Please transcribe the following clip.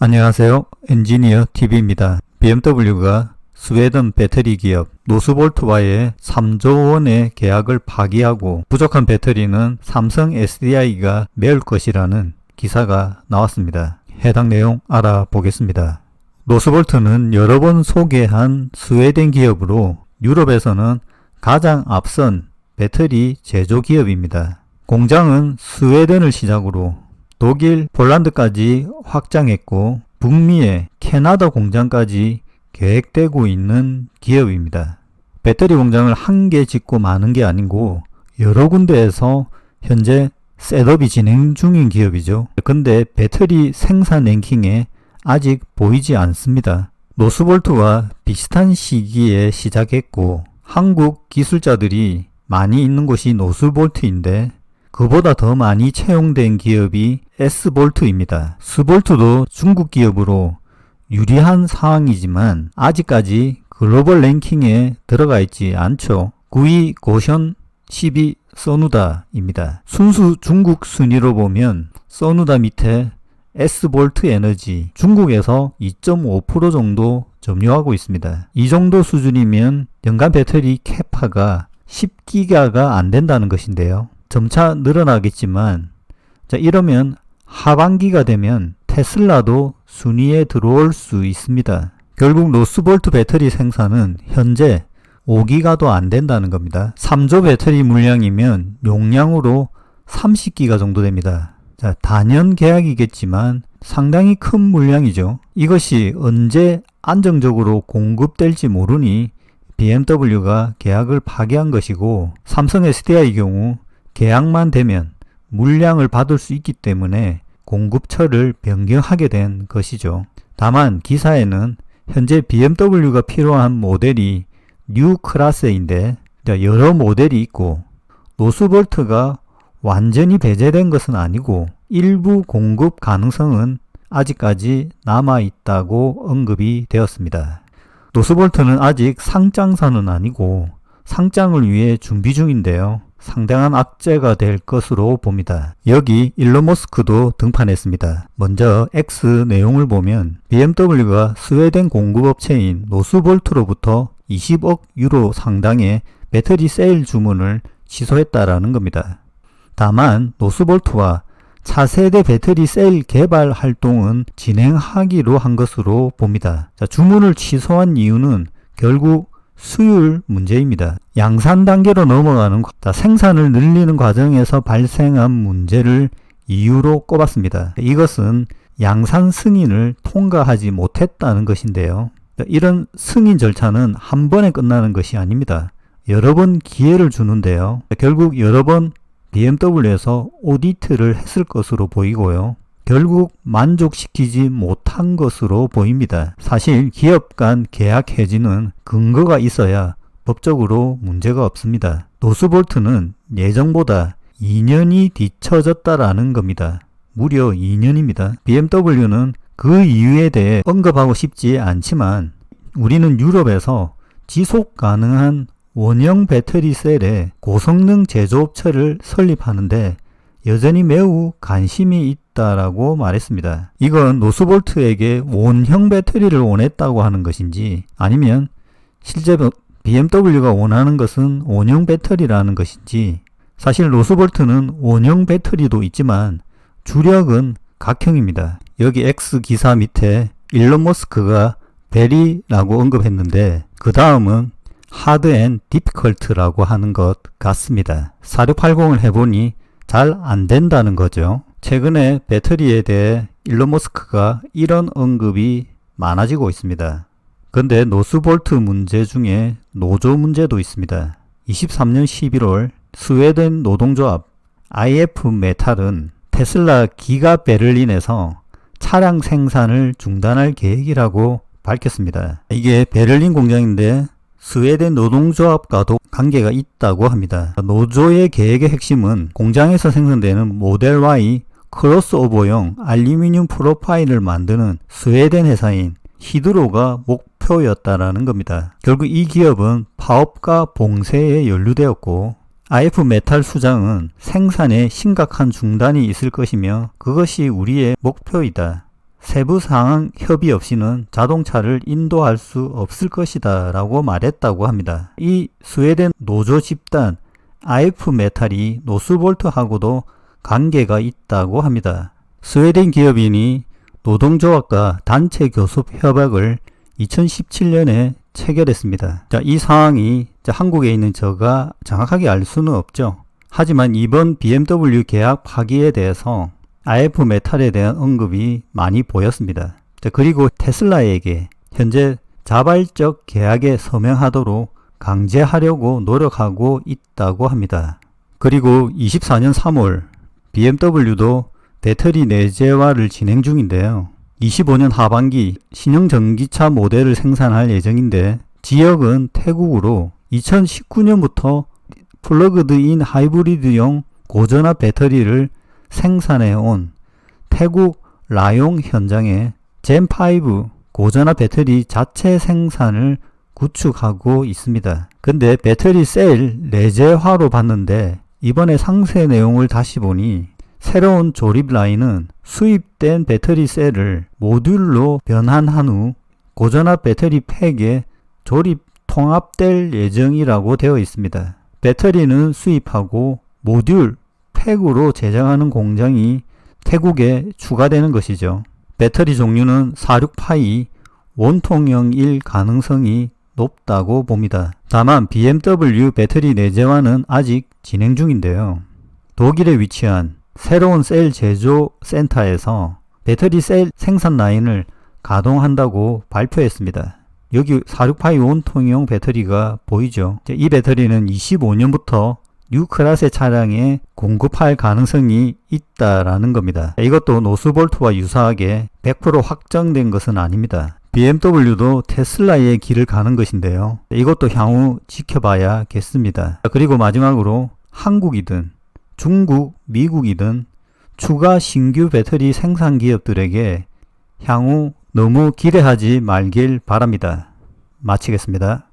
안녕하세요. 엔지니어 TV입니다. BMW가 스웨덴 배터리 기업 노스볼트와의 3조 원의 계약을 파기하고 부족한 배터리는 삼성 SDI가 메울 것이라는 기사가 나왔습니다. 해당 내용 알아보겠습니다. 노스볼트는 여러 번 소개한 스웨덴 기업으로 유럽에서는 가장 앞선 배터리 제조 기업입니다. 공장은 스웨덴을 시작으로 독일, 폴란드까지 확장했고 북미의 캐나다 공장까지 계획되고 있는 기업입니다. 배터리 공장을 한 개 짓고 마는 게 아니고 여러 군데에서 현재 셋업이 진행 중인 기업이죠. 근데 배터리 생산 랭킹에 아직 보이지 않습니다. 노스볼트와 비슷한 시기에 시작했고 한국 기술자들이 많이 있는 곳이 노스볼트인데 그보다 더 많이 채용된 기업이 S볼트입니다. 스볼트도 중국 기업으로 유리한 상황이지만 아직까지 글로벌 랭킹에 들어가 있지 않죠. 9위 고션, 10위 써누다입니다. 순수 중국 순위로 보면 써누다 밑에 S볼트 에너지 중국에서 2.5% 정도 점유하고 있습니다. 이 정도 수준이면 연간 배터리 캐파가 10기가가 안 된다는 것인데요. 점차 늘어나겠지만 자 이러면 하반기가 되면 테슬라도 순위에 들어올 수 있습니다. 결국 노스볼트 배터리 생산은 현재 5기가도 안 된다는 겁니다. 3조 배터리 물량이면 용량으로 30기가 정도 됩니다. 자, 단연 계약이겠지만 상당히 큰 물량이죠. 이것이 언제 안정적으로 공급될지 모르니 BMW가 계약을 파기한 것이고 삼성 SDI 경우 계약만 되면 물량을 받을 수 있기 때문에 공급처를 변경하게 된 것이죠. 다만 기사에는 현재 BMW가 필요한 모델이 뉴 클래스인데 여러 모델이 있고 노스볼트가 완전히 배제된 것은 아니고 일부 공급 가능성은 아직까지 남아 있다고 언급이 되었습니다. 노스볼트는 아직 상장사는 아니고 상장을 위해 준비 중인데요. 상당한 악재가 될 것으로 봅니다. 여기 일론 머스크도 등판했습니다. 먼저 X 내용을 보면 BMW가 스웨덴 공급업체인 노스볼트로부터 20억 유로 상당의 배터리 세일 주문을 취소했다라는 겁니다. 다만 노스볼트와 차세대 배터리 셀 개발 활동은 진행하기로 한 것으로 봅니다. 자, 주문을 취소한 이유는 결국 수율 문제입니다. 양산 단계로 넘어가는 자, 생산을 늘리는 과정에서 발생한 문제를 이유로 꼽았습니다. 이것은 양산 승인을 통과하지 못했다는 것인데요. 자, 이런 승인 절차는 한 번에 끝나는 것이 아닙니다. 여러 번 기회를 주는데요. 결국 여러 번 BMW에서 오디트를 했을 것으로 보이고요. 결국 만족시키지 못한 것으로 보입니다. 사실 기업 간 계약 해지는 근거가 있어야 법적으로 문제가 없습니다. 노스볼트는 예정보다 2년이 뒤처졌다라는 겁니다. 무려 2년입니다. BMW는 그 이유에 대해 언급하고 싶지 않지만 우리는 유럽에서 지속 가능한 원형 배터리 셀의 고성능 제조업체를 설립하는데 여전히 매우 관심이 있다라고 말했습니다. 이건 노스볼트에게 원형 배터리를 원했다고 하는 것인지 아니면 실제 BMW가 원하는 것은 원형 배터리라는 것인지 사실 노스볼트는 원형 배터리도 있지만 주력은 각형입니다. 여기 X 기사 밑에 일론 머스크가 베리라고 언급했는데 그 다음은 하드 앤 디피컬트라고 하는 것 같습니다. 4680을 해보니 잘 안 된다는 거죠. 최근에 배터리에 대해 일론 머스크가 이런 언급이 많아지고 있습니다. 근데 노스볼트 문제 중에 노조 문제도 있습니다. 23년 11월 스웨덴 노동조합 IF 메탈은 테슬라 기가 베를린에서 차량 생산을 중단할 계획이라고 밝혔습니다. 이게 베를린 공장인데 스웨덴 노동조합과도 관계가 있다고 합니다. 노조의 계획의 핵심은 공장에서 생산되는 모델 Y 크로스오버용 알루미늄 프로파일을 만드는 스웨덴 회사인 히드로가 목표였다라는 겁니다. 결국 이 기업은 파업과 봉쇄에 연루되었고 IF 메탈 수장은 생산에 심각한 중단이 있을 것이며 그것이 우리의 목표이다. 세부 사항 협의 없이는 자동차를 인도할 수 없을 것이다 라고 말했다고 합니다. 이 스웨덴 노조 집단 IF 메탈이 노스볼트하고도 관계가 있다고 합니다. 스웨덴 기업인이 노동조합과 단체 교섭 협약을 2017년에 체결했습니다. 자, 이 자, 한국에 있는 저가 정확하게 알 수는 없죠. 하지만 이번 BMW 계약 파기에 대해서 IF 메탈에 대한 언급이 많이 보였습니다. 자, 그리고 테슬라에게 현재 자발적 계약에 서명하도록 강제하려고 노력하고 있다고 합니다. 그리고 24년 3월 BMW도 배터리 내재화를 진행 중인데요. 25년 하반기 신형 전기차 모델을 생산할 예정인데 지역은 태국으로 2019년부터 플러그드인 하이브리드용 고전압 배터리를 생산해 온 태국 라용 현장에 젠5 고전압 배터리 자체 생산을 구축하고 있습니다. 근데 배터리 셀 내재화로 봤는데 이번에 상세 내용을 다시 보니 새로운 조립 라인은 수입된 배터리 셀을 모듈로 변환한 후 고전압 배터리 팩에 조립 통합될 예정이라고 되어 있습니다. 배터리는 수입하고 모듈 팩으로 제작하는 공장이 태국에 추가되는 것이죠. 배터리 종류는 46파이 원통형일 가능성이 높다고 봅니다. 다만 BMW 배터리 내재화는 아직 진행 중인데요. 독일에 위치한 새로운 셀 제조 센터에서 배터리 셀 생산 라인을 가동한다고 발표했습니다. 여기 46파이 원통형 배터리가 보이죠. 이 배터리는 25년부터 뉴 클래스 차량에 공급할 가능성이 있다라는 겁니다. 이것도 노스볼트와 유사하게 100% 확정된 것은 아닙니다. BMW도 테슬라의 길을 가는 것인데요. 이것도 향후 지켜봐야겠습니다. 그리고 마지막으로 한국이든 중국, 미국이든 추가 신규 배터리 생산 기업들에게 향후 너무 기대하지 말길 바랍니다. 마치겠습니다.